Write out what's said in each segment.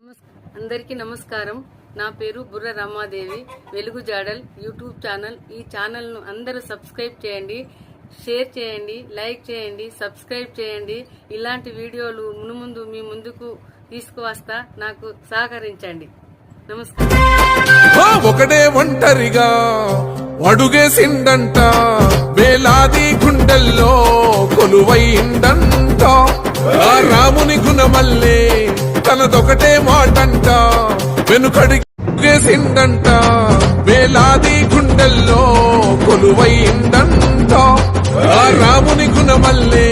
అందరికీ నమస్కారం. నా పేరు బుర్ర రమాదేవి. వెలుగు జాడల్ యూట్యూబ్ ఛానల్. ఈ ఛానల్ను అందరూ సబ్స్క్రైబ్ చేయండి షేర్ చేయండి లైక్ చేయండి సబ్స్క్రైబ్ చేయండి. ఇలాంటి వీడియోలు మునుముందు మీ ముందుకు తీసుకువస్తా నాకు సహకరించండి. నమస్కారం. ఒకటే ఒంటరిగా అడుగేసిండంట వేలాది గుండెల్లో కొలువైండంట రాముని గుణమల్లే తనదొకటే మాటంట. వెనుకడిగేసిండంట వేలాది గుండెల్లో కొలువైండంట ఆ రాముని గుణమల్లే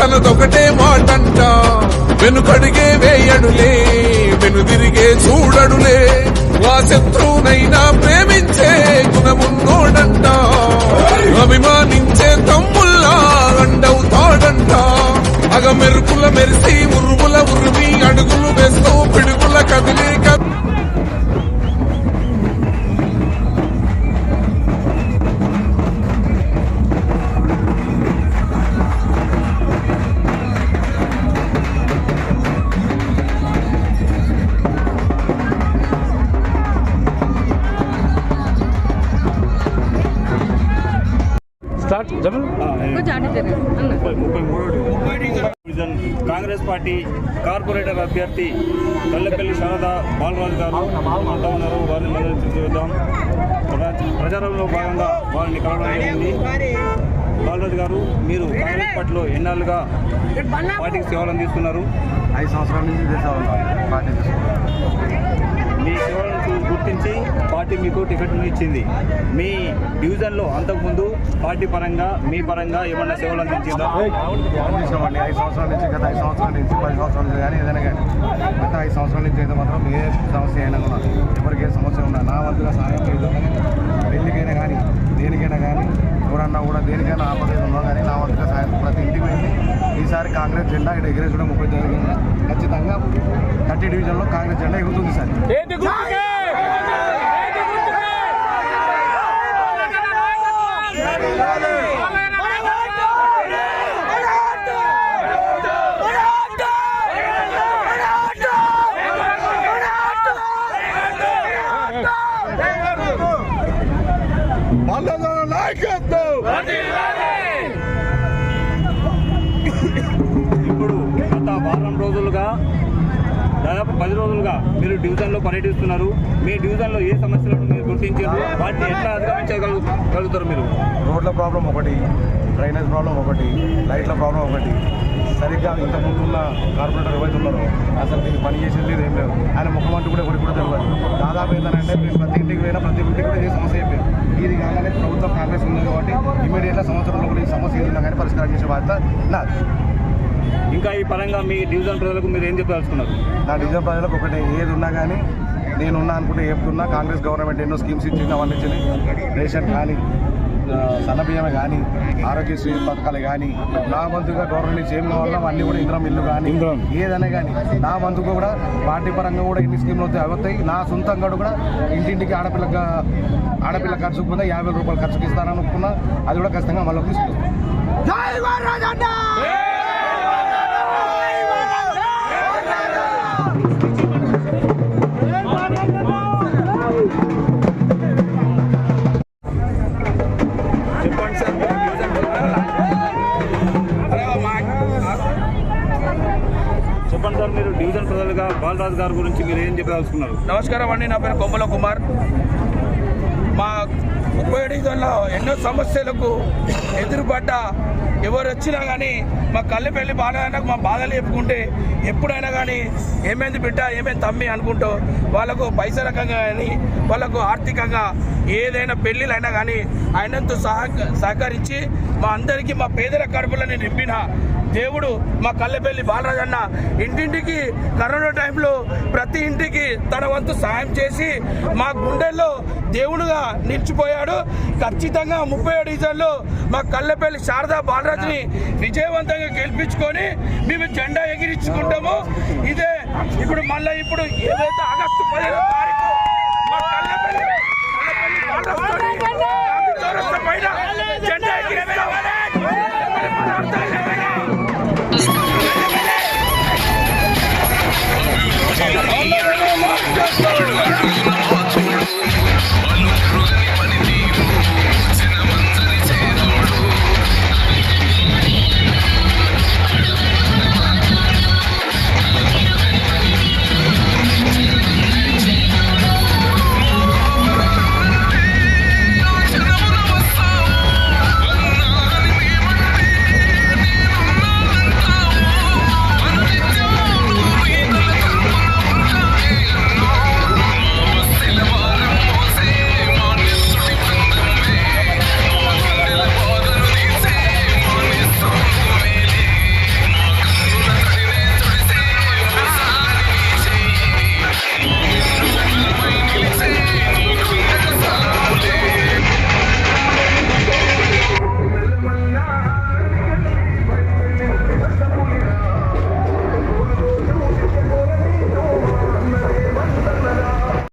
తనదొకటే మాటంట. వెనుకడిగే వేయడులే. డివిజన్ కాంగ్రెస్ పార్టీ కార్పొరేటర్ అభ్యర్థి కల్లెపల్లి శారద బాలరాజు గారు అంటూ ఉన్నారు. వారిని మనం చూద్దాం. ప్రచారంలో భాగంగా వారిని కలవడం జరిగింది. బాలరాజు గారు మీరు కాంగ్రెస్ పార్టీలో ఎన్నాళ్ళుగా పార్టీకి సేవలు అందిస్తున్నారు? ఐదు సంవత్సరాల నుంచి పార్టీ మీ సేవలను చూ- గుర్తించి పార్టీ మీకు టికెట్ను ఇచ్చింది. మీ డివిజన్లో అంతకుముందు పార్టీ పరంగా మీ పరంగా ఏమన్నా సేవలు అందించిందా? చేసామండి ఐదు సంవత్సరాల నుంచి గత ఐదు సంవత్సరాల నుంచి పది సంవత్సరాల నుంచి కానీ ఏదైనా కానీ. గత ఐదు సంవత్సరాల నుంచి అయితే మాత్రం ఏ సమస్య అయినా కూడా ఎవరికి ఏ సమస్య ఉన్నా నా వంతుగా సహాయం లేదు పెళ్ళికైనా కానీ దేనికైనా కానీ ఎవరన్నా కూడా దేనికైనా ఆపద ఉన్నా కానీ నా వంతుగా సహాయం ప్రతి ఇంటికి వెళ్ళి ఈసారి కాంగ్రెస్ జెండా ఇక్కడ ఎగిరేసడం ముప్పై జరిగింది ఖచ్చితంగా థర్టీ డివిజన్లో కాంగ్రెస్ జెండా ఎగురుతుంది సార్. ఇప్పుడు గత వారం రోజులుగా దాదాపు పది రోజులుగా మీరు డివిజన్లో పర్యటిస్తున్నారు. మీ డివిజన్లో ఏ సమస్యలను మీరు గుర్తించారు? వాటిని ఎట్లా అధిగమించగలుగుతారు మీరు? రోడ్ల ప్రాబ్లం ఒకటి డ్రైనేజ్ ప్రాబ్లం ఒకటి లైట్ల ప్రాబ్లం ఒకటి. సరిగ్గా ఇంత ముందు ఉన్న కార్పొరేటర్ ఎవరైతే ఉన్నారో అసలు దీన్ని పని చేసేది లేదు ఏం లేదు. ఆయన ముఖం అంటూ కూడా ఎవరికి కూడా తెలియదు. దాదాపు ఏంటంటే మేము ప్రతి ఇంటికి పోయినా ప్రతి ఇంటికి కూడా ఏ సమస్య అయిపోయింది ఇది కాగానే ప్రభుత్వం కాబట్టి ఇమీడియట్గా సంవత్సరంలో కూడా ఈ సమస్య ఏదైనా కానీ పరిష్కారం చేసే బాధ్యత నాది. ఇంకా ఈ పరంగా మీ డివిజన్ ప్రజలకు మీరు ఏం చెప్పదలుచుకున్నారు? నా డివిజన్ ప్రజలకు ఒకటి ఏది ఉన్నా కానీ నేను ఉన్నా అనుకుంటే చెప్తున్నా. కాంగ్రెస్ గవర్నమెంట్ ఎన్నో స్కీమ్స్ ఇచ్చింది అవన్నీ ఇచ్చింది. రేషన్ కానీ ఆ, సన్న బియ్యమే కానీ ఆరోగ్యశ్రీ పథకాలు కానీ నా వంతుగా గవర్నమెంట్ నుంచి ఏం కావాలన్నా అవన్నీ కూడా ఇంద్రం ఇల్లు కానీ ఇంద్రం. ఏదైనా కానీ నా వంతుగా కూడా పార్టీ పరంగా కూడా ఎన్ని స్కీమ్లు వస్తాయి అవి వస్తాయి. నా సొంతంగా కూడా ఇంటింటికి ఆడపిల్లగా ఆడపిల్ల ఖర్చుకు కూడా యాభై వేల రూపాయలు ఖర్చుకి ఇస్తాననుకున్నా అది కూడా ఖచ్చితంగా మళ్ళీ తీసుకుంటాం డివిజన్ బాలరాజు గారి గురించి మీరు ఏం చెప్పదలుచుకున్నారు? నమస్కారం అండి నా పేరు కొమ్మల కుమార్. మా ముప్పై డివిజన్లో ఎన్నో సమస్యలకు ఎదురుపడ్డ ఎవరు వచ్చినా కానీ మా కళ్ళెపల్లి బాగాలకు మా బాధలు చెప్పుకుంటే ఎప్పుడైనా కానీ ఏమైంది బిడ్డ ఏమైంది తమ్మి అనుకుంటూ వాళ్ళకు పైస రకంగా కానీ వాళ్ళకు ఆర్థికంగా ఏదైనా పెళ్ళిళ్ళైనా కానీ ఆయనంతో సహక సహకరించి మా అందరికీ మా పేదల కడుపులని నింపిన దేవుడు మా కళ్ళెపల్లి బాలరాజన్న ఇంటింటికి కరోనా టైంలో ప్రతి ఇంటికి తన వంతు సాయం చేసి మా గుండెల్లో దేవుడుగా నిలిచిపోయాడు. ఖచ్చితంగా ముప్పై డివిజన్లో మా కళ్ళెపల్లి శారదా బాలరాజుని విజయవంతంగా గెలిపించుకొని మేము జెండా ఎగిరించుకుంటాము. ఇదే ఇప్పుడు మళ్ళీ ఇప్పుడు ఏదైతే ఆగస్టు పదిహేను తారీఖు మా పైన జెండా ఎగిరిస్తాం.